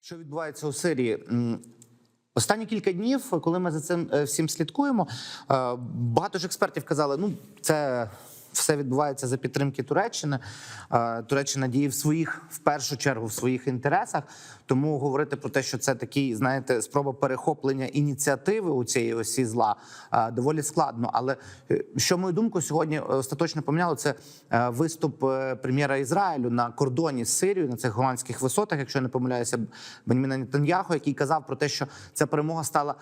Що відбувається у Сирії? Останні кілька днів, коли ми за цим е, всім слідкуємо, е, багато ж експертів казали, ну це. Все відбувається за підтримки Туреччини. Туреччина діє в своїх, в першу чергу, в своїх інтересах. Тому говорити про те, що це такий, знаєте, спроба перехоплення ініціативи у цієї осі зла доволі складно. Але е, що мою думку сьогодні остаточно поміняло, це е, виступ е, прем'єра Ізраїлю на кордоні з Сирією на цих голландських висотах, якщо я не помиляюся, Беніміна Нетаньяху, який казав про те, що ця перемога стала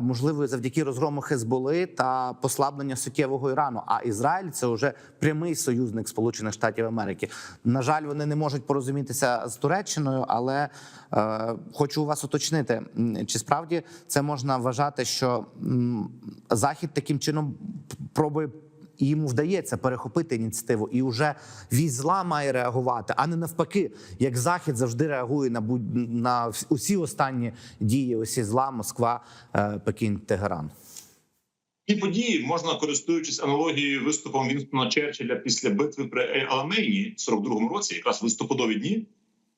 можливою завдяки розгрому Хезболи та послаблення суттєвого Ірану. А Ізраїль це вже прямий союзник Сполучених Штатів Америки. На жаль, вони не можуть порозумітися з Туреччиною, але е, хочу вас уточнити, чи справді це можна вважати, що м, Захід таким чином пробує. І йому вдається перехопити ініціативу, і вже вісь зла має реагувати, а не навпаки, як захід завжди реагує на будь на усі останні дії, усі зла Москва, е, Пекін, Тегеран. Ці події можна користуючись аналогією виступом Вінстона Черчилля після битви при Аламейні в 42-му році, якраз листопадові дні,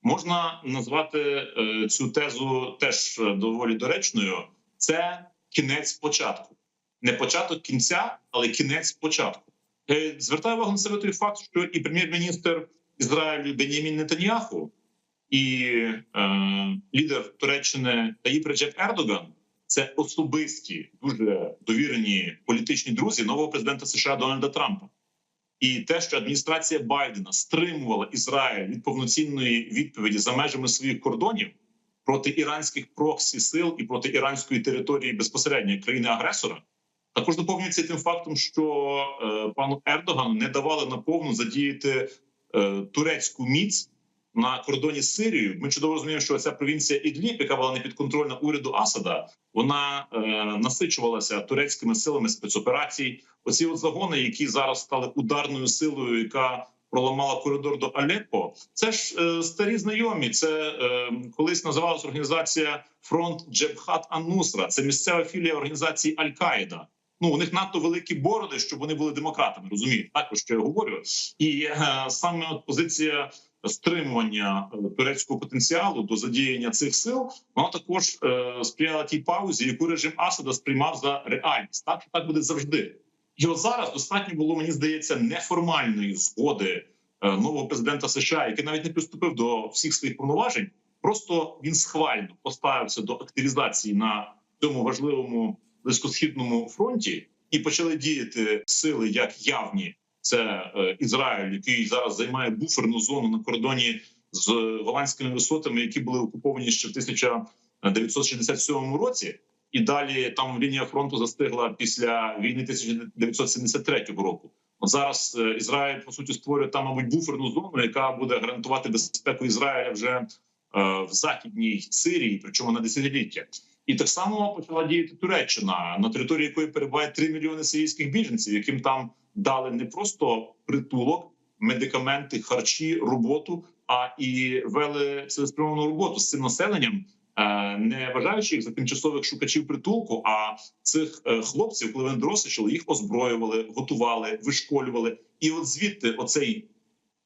можна назвати е, цю тезу теж е, доволі доречною. Це кінець початку, не початок кінця, але кінець початку. Е, Звертаю увагу на себе той факт, що і прем'єр-міністр Ізраїлю Бенімін Нетаньяху, і е, лідер Туреччини Таїп Реджеп Ердоган це особисті, дуже довірені політичні друзі нового президента США Дональда Трампа. І те, що адміністрація Байдена стримувала Ізраїль від повноцінної відповіді за межами своїх кордонів проти іранських проксі сил і проти іранської території безпосередньо країни-агресора, також доповнюється тим фактом, що е, пану Ердогану не давали наповну задіяти е, турецьку міць на кордоні з Сирією. Ми чудово розуміємо, що ця провінція Ідліб, яка була не підконтрольна уряду Асада, вона е, насичувалася турецькими силами спецоперацій. Оці от загони, які зараз стали ударною силою, яка проламала коридор до Алеппо. Це ж е, старі знайомі. Це е, колись називалась організація Фронт Джебхат Аннусра. Це місцева філія організації Аль-Каїда. Ну, у них надто великі бороди, щоб вони були демократами. Розумієте, також що я говорю, і е, саме от позиція стримування е, турецького потенціалу до задіяння цих сил, вона також е, сприяла тій паузі, яку режим Асада сприймав за реальність. Так так буде завжди. І от зараз достатньо було, мені здається, неформальної згоди е, нового президента США, який навіть не приступив до всіх своїх повноважень. Просто він схвально поставився до активізації на цьому важливому близькосхідному фронті, і почали діяти сили як явні. Це е, Ізраїль, який зараз займає буферну зону на кордоні з голландськими висотами, які були окуповані ще в 1967 році. І далі там лінія фронту застигла після війни 1973 року. Зараз е, Ізраїль по суті створює там, мабуть, буферну зону, яка буде гарантувати безпеку Ізраїля вже е, в західній Сирії, причому на десятиліття. І так само почала діяти Туреччина, на території якої перебуває 3 мільйони сирійських біженців, яким там дали не просто притулок, медикаменти, харчі, роботу, а і вели цілеспрямовану роботу з цим населенням, е, не вважаючи їх за тимчасових шукачів притулку. А цих е, хлопців, коли вони дорослішали, їх озброювали, готували, вишколювали. І от звідти оцей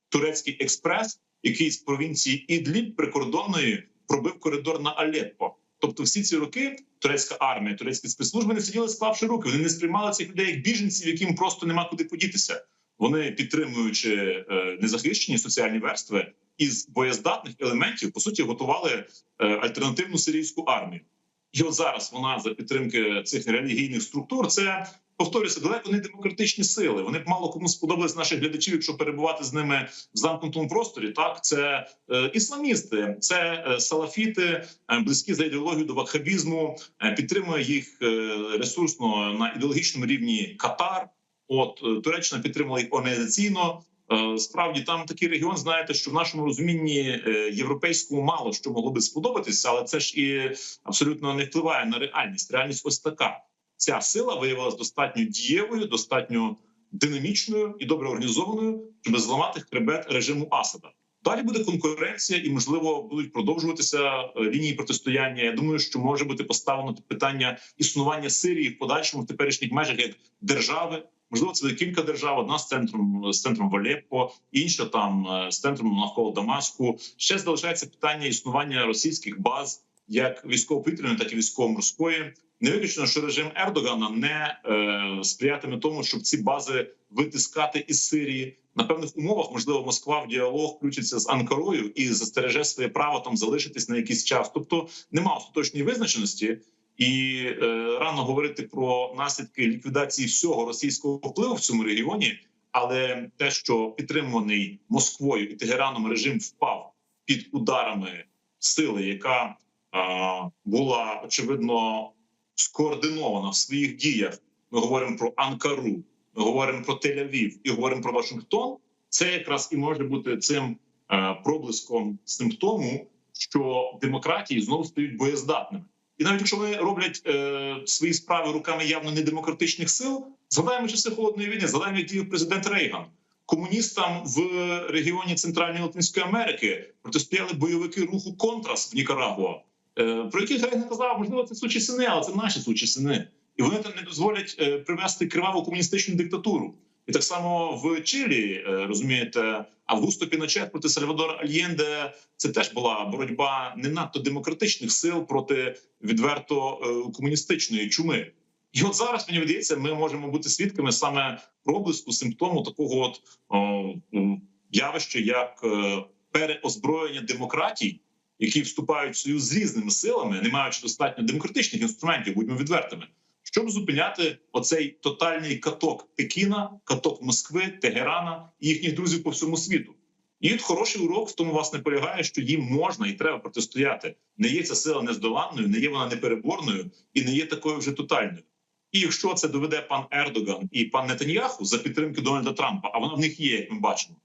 турецький експрес, який з провінції Ідліб прикордонної пробив коридор на Алеппо. Тобто, всі ці роки турецька армія, турецькі спецслужби не сиділи склавши руки. Вони не сприймали цих людей як біженців, яким просто нема куди подітися. Вони підтримуючи е, незахищені соціальні верстви із боєздатних елементів, по суті, готували е, альтернативну сирійську армію. І от зараз вона за підтримки цих релігійних структур це. Повторюся, далеко не демократичні сили. Вони б мало кому сподобались наших глядачів, якщо перебувати з ними в замкнутому просторі. Так, це е, ісламісти, це е, салафіти, е, близькі за ідеологію до ваххабізму. Е, підтримує їх е, ресурсно на ідеологічному рівні Катар. От е, Туреччина підтримала їх організаційно. Е, Справді там такий регіон, знаєте, що в нашому розумінні е, європейському мало що могло би сподобатися, але це ж і абсолютно не впливає на реальність. Реальність ось така. Ця сила виявилася достатньо дієвою, достатньо динамічною і добре організованою, щоб зламати хребет режиму Асада. Далі буде конкуренція, і можливо будуть продовжуватися е, лінії протистояння. Я думаю, що може бути поставлено питання існування Сирії в подальшому в теперішніх межах як держави, Можливо, це кілька держав. Одна з центром з центром в інша там е, з центром навколо Дамаску. Ще залишається питання існування російських баз, як військово-повітряної, так і військово-морської. Не виключено, що режим Ердогана не е, сприятиме тому, щоб ці бази витискати із Сирії. На певних умовах можливо Москва в діалог включиться з Анкарою і застереже своє право там залишитись на якийсь час. Тобто нема остаточної визначеності, і е, рано говорити про наслідки ліквідації всього російського впливу в цьому регіоні. Але те, що підтримуваний Москвою і Тегераном режим впав під ударами сили, яка е, була очевидно скоординована в своїх діях. Ми говоримо про Анкару, ми говоримо про Тель-Авів і говоримо про Вашингтон. Це якраз і може бути цим е, проблиском симптому, що демократії знову стають боєздатними. І навіть якщо вони роблять е, свої справи руками явно недемократичних сил, згадаємо часи холодної війни, згадаємо, як діяв президент Рейган. Комуністам в регіоні Центральної Латинської Америки протистояли бойовики руху Контрас в Нікарагуа, про яких Рейган казав, можливо, це сучі сини, але це наші сучі сини. І вони там не дозволять е, привести криваву комуністичну диктатуру. І так само в Чилі, е, розумієте, Августо Піночет проти Сальвадора Альєнде це теж була боротьба не надто демократичних сил проти відверто е, комуністичної чуми. І от зараз мені видається, ми можемо бути свідками саме проблиску симптому такого от о, явища, як е, переозброєння демократій, які вступають в союз з різними силами, не маючи достатньо демократичних інструментів, будьмо відвертими, щоб зупиняти оцей тотальний каток Пекіна, каток Москви, Тегерана і їхніх друзів по всьому світу. І от хороший урок в тому власне полягає, що їм можна і треба протистояти. Не є ця сила нездоланною, не є вона непереборною і не є такою вже тотальною. І якщо це доведе пан Ердоган і пан Нетаньяху за підтримки Дональда Трампа, а вона в них є, як ми бачимо,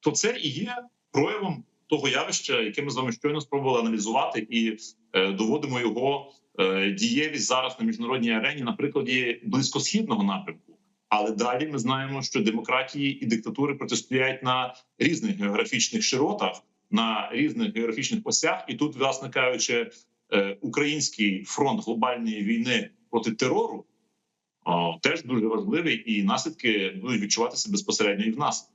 то це і є проявом того явища, яке ми з вами щойно спробували аналізувати, і е, доводимо його е, дієвість зараз на міжнародній арені на прикладі близькосхідного напрямку. Але далі ми знаємо, що демократії і диктатури протистоять на різних географічних широтах, на різних географічних осях, і тут, власне кажучи, е, український фронт глобальної війни проти терору теж дуже важливий, і наслідки будуть відчуватися безпосередньо і в нас.